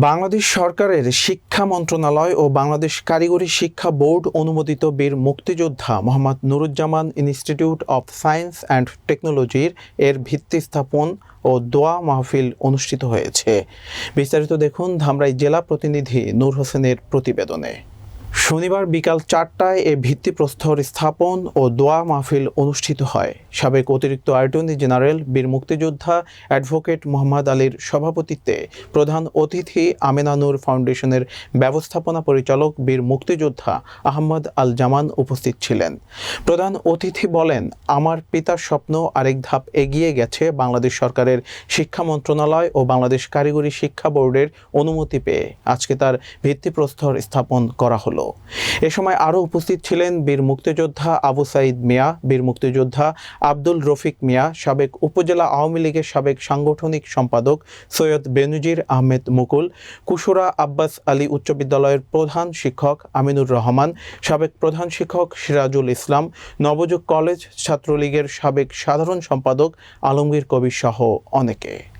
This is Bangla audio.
বাংলাদেশ সরকারের শিক্ষা মন্ত্রণালয় ও বাংলাদেশ কারিগরি শিক্ষা বোর্ড অনুমোদিত বীর মুক্তিযোদ্ধা Mohammad Nuruzzaman institute of science and টেকনোলজির এর ভিত্তি স্থাপন ও দোয়া মাহফিল অনুষ্ঠিত হয়েছে। বিস্তারিত দেখুন ধামরাই জেলা প্রতিনিধি নূর হোসেনের প্রতিবেদনে। শনিবার বিকাল চারটায় এ ভিত্তিপ্রস্তর স্থাপন ও দোয়া মাহফিল অনুষ্ঠিত হয়। সাবেক অতিরিক্ত অ্যাটর্নি জেনারেল, বীর মুক্তিযোদ্ধা অ্যাডভোকেট মোহাম্মদ আলীর সভাপতিত্বে প্রধান অতিথি আমেনানুর ফাউন্ডেশনের ব্যবস্থাপনা পরিচালক বীর মুক্তিযোদ্ধা আহমদ আল জামান উপস্থিত ছিলেন। প্রধান অতিথি বলেন, আমার পিতার স্বপ্ন আরেক ধাপ এগিয়ে গেছে বাংলাদেশ সরকারের শিক্ষা মন্ত্রণালয় ও বাংলাদেশ কারিগরি শিক্ষা বোর্ডের অনুমতি পেয়ে। আজকে তার ভিত্তিপ্রস্তর স্থাপন করা হলো। এ সময় আরও উপস্থিত ছিলেন বীর মুক্তিযোদ্ধা আবু সাইদ মিয়া, বীর মুক্তিযোদ্ধা আব্দুল রফিক মিয়া, সাবেক উপজেলা আওয়ামী লীগের সাবেক সাংগঠনিক সম্পাদক সৈয়দ বেনুজির আহমেদ মুকুল, কুশুরা আব্বাস আলী উচ্চ বিদ্যালয়ের প্রধান শিক্ষক আমিনুর রহমান, সাবেক প্রধান শিক্ষক সিরাজুল ইসলাম, নবযুগ কলেজ ছাত্রলীগের সাবেক সাধারণ সম্পাদক আলমগীর কবির সহ অনেকে।